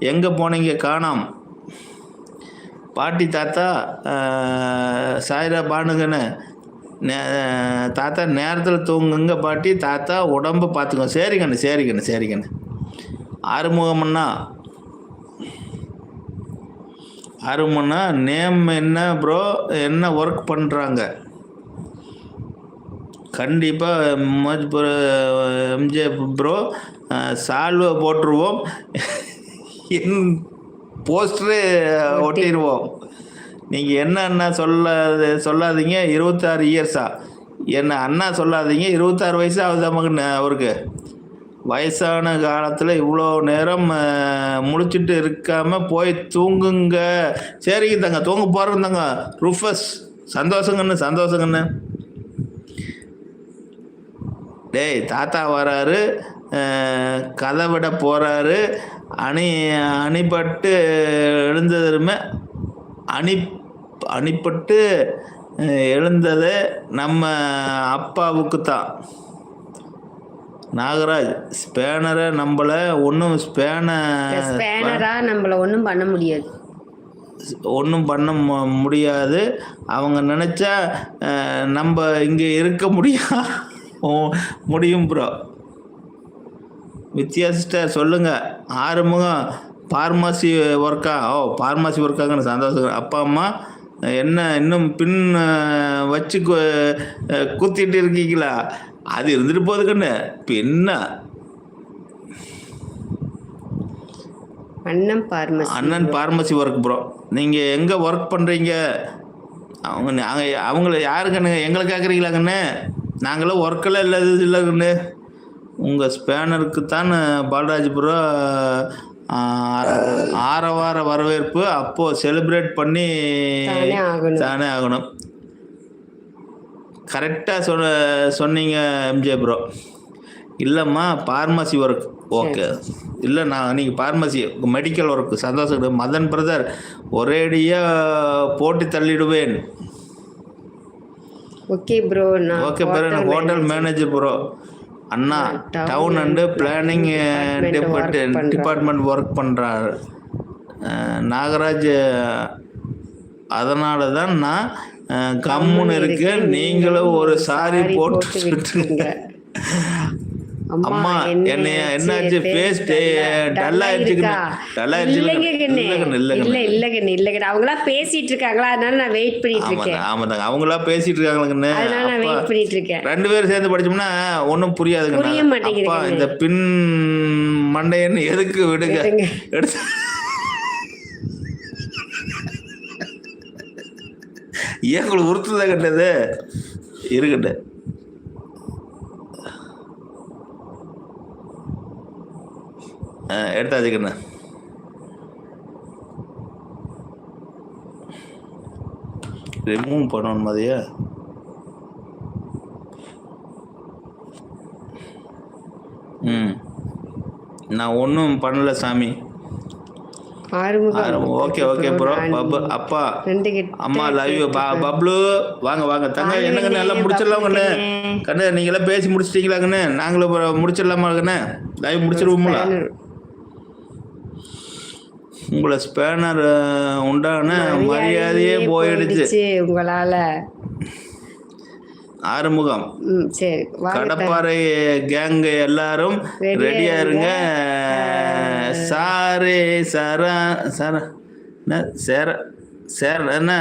எங்கே போனீங்க? காணாம். பாட்டி தாத்தா சாயிரா பானுங்கன்னு நே- தாத்தா நேரத்தில் தூங்குங்க பாட்டி தாத்தா உடம்பு பார்த்துக்கோ சரிங்கண்ணு சரிங்கண்ணு சரிங்கண்ணு. ஆறுமுகம்னா ஆறுமுகம்னா நேம் என்ன ப்ரோ என்ன ஒர்க் பண்ணுறாங்க கண்டிப்பாக மோஜ் ப்ரோ எம்ஜே ப்ரோ சால்வை போட்டுருவோம். என் போஸ்டரு ஒட்டிடுவோம் நீங்கள் என்ன அண்ணா சொல்ல சொல்லாதீங்க இருபத்தாறு இயர்ஸா என்ன அண்ணா சொல்லாதீங்க இருபத்தாறு வயசு ஆகுதா மகன் அவருக்கு? வயசான காலத்தில் இவ்வளோ நேரம் முழிச்சிட்டு இருக்காமல் போய் தூங்குங்க. சரிங்க தங்க தூங்க போகிறோம் தங்க. ருஃபஸ் சந்தோஷங்கண்ணு சந்தோஷங்கண்ணு டேய் தாத்தா வராரு கதை விட போகிறாரு அணி அணிப்பட்டு எழுந்ததுமே அணி அணிப்பட்டு எழுந்தது நம்ம அப்பாவுக்கு தான் நாகராஜ் ஸ்பேனரை நம்மளை ஒன்றும் ஸ்பேனை ஸ்பேனரா நம்மள ஒன்றும் பண்ண முடியாது. ஒன்றும் பண்ண முடியாது. அவங்க நினச்சா நம்ம இங்கே இருக்க முடியா ஓ, முடியும் ப்ரோ வித்யா சிஸ்டர் சொல்லுங்கள் ஆறுமுகம் ஃபார்மசி ஒர்க்கா ஓ ஃபார்மசி ஒர்க்காங்கன்னு சந்தோஷம். அப்பா அம்மா என்ன இன்னும் பின் வச்சு குத்திட்டு இருக்கீங்களா? அது இருந்துட்டு போகுது கண்ணு. பின்ன. அண்ணன் பார்மசி அண்ணன் ஃபார்மசி ஒர்க் ப்ரோ நீங்கள் எங்கே ஒர்க் பண்ணுறீங்க அவங்க நாங்கள் அவங்கள யாருக்கண்ணு எங்களை கேட்குறீங்களாங்கண்ணு நாங்களும் ஒர்க்கெல்லாம் இல்லை இது இல்லைங்கண்ணு உங்கள் ஸ்பேனருக்கு தான் பாலராஜ் ப்ரோ ஆரவார வரவேற்பு. அப்போது செலிப்ரேட் பண்ணி தானே ஆகணும். கரெக்டாக சொன்ன சொன்னீங்க எம்ஜே ப்ரோ இல்லைம்மா ஃபார்மசி ஒர்க் ஓகே இல்லை நான் நீங்கள் ஃபார்மசி மெடிக்கல் ஒர்க் சந்தோஷம் மதன் பிரதர் ஒரேடியாக போட்டு தள்ளிடுவேன். ஓகே ப்ரோ நான் okay bro hotel manager bro Anna town and planning. Department work பண்ணுறாரு நாகராஜ் அதனால தான் நான் கம்முன்னு இருக்கேன். நீங்களும் ஒரு சாரி போட்டு அம்மா என்னைய என்னாச்சு ஃபேஸ் டல் ஆயிடுச்சு டல் ஆயிடுச்சு இல்ல இல்ல இல்ல அவங்களா பேசிட்டு இருக்காங்களா அதனால நான் வெயிட் பண்ணிட்டு இருக்கேன் ஆமாங்க. அவங்களா பேசிட்டு இருக்காங்கன்னு அதனால நான் வெயிட் பண்ணிட்டு இருக்கேன் ரெண்டு பேரும் சேர்ந்து படிச்சோம்னா ஒன்றும் புரியாதுங்க புரிய மாட்டேங்குது. இந்த பின் மண்டையன்னு எதுக்கு விடுங்க. எடுத்து. ஏன் உங்களுக்கு உறுத்துதா கண்டது? இருக்கட்டு எடுத்தாச்சு கண்ணு ரிமூவ் பண்ணணும் மாதிரியா ம். நான் ஒன்றும் பண்ணல சாமி. Okay okay bro. பப்பு அப்பா அம்மா லவ் பப்ளு வாங்க வாங்க. தங்க என்னங்க எல்லாம் முடிச்சிடலாம் கண்ணு? கண்ணு. நீங்களாம் பேசி முடிச்சிட்டீங்களா கண்ணு நாங்களும் முடிச்சிடலாமா கண்ணு? லைவ் முடிச்சிருவோம்ல? உங்களை ஸ்பேனர் உண்டான மரியாதையே போயிடுச்சு உங்களால. ஆறுமுகம். சரி கடப்பாறை கேங் எல்லாரும் ரெடியா இருங்க. சாரே சரா சர சேர சேர என்ன?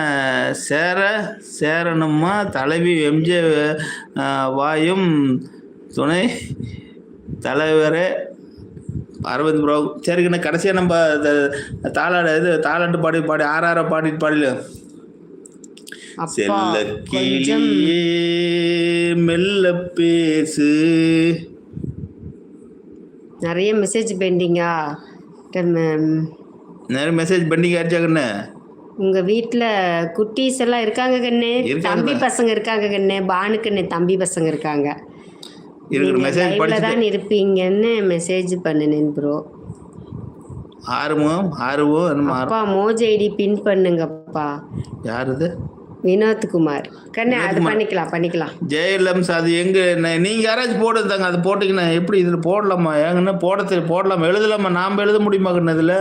சேர சேரணுமா தலைவி எம்ஜே வாயும் துணை தலைவரே. அரவிந்த் ப்ரோ சரிங்கண்ணா கடைசியாக நம்ம தாளாடு இது தாளாட்டு பாடி பாடி ஆறார பாடிட்டு பாடல. செல்ல கிளியே மெல்ல பேசு. நிறைய மெசேஜ் பெண்டிங்கா நிறைய மெசேஜ் பெண்டிங் ஆயிடுச்சா கண்ணு? உங்க வீட்ல குட்டீஸ் எல்லாம் இருக்காங்க கண்ணு. தம்பி பசங்க இருக்காங்க கண்ணு. பானு கண்ணு தம்பி பசங்க இருக்காங்க. இருக்கிற மெசேஜ் படிச்சுட்டு தான் இருப்பீங்கன்னு மெசேஜ் பண்ணினேன் ப்ரோ ஆறுமுகம் ஆறுவம் என்னமோ ஆறு அப்பா மோஜ் ஐடி பின் பண்ணுங்கப்பா. யார் இது வினோத்குமார் கண்ணு அது பண்ணிக்கலாம் பண்ணிக்கலாம். ஜெயலம்ஸ் அது எங்க நீங்க யாராச்சும் போடுதாங்க அது போட்டீங்கன்னா எப்படி இதில் போடலாமா? ஏங்கன்னு போட போடலாமா? எழுதலாமா? நாம் எழுத முடியுமா கண்ணு இதில்?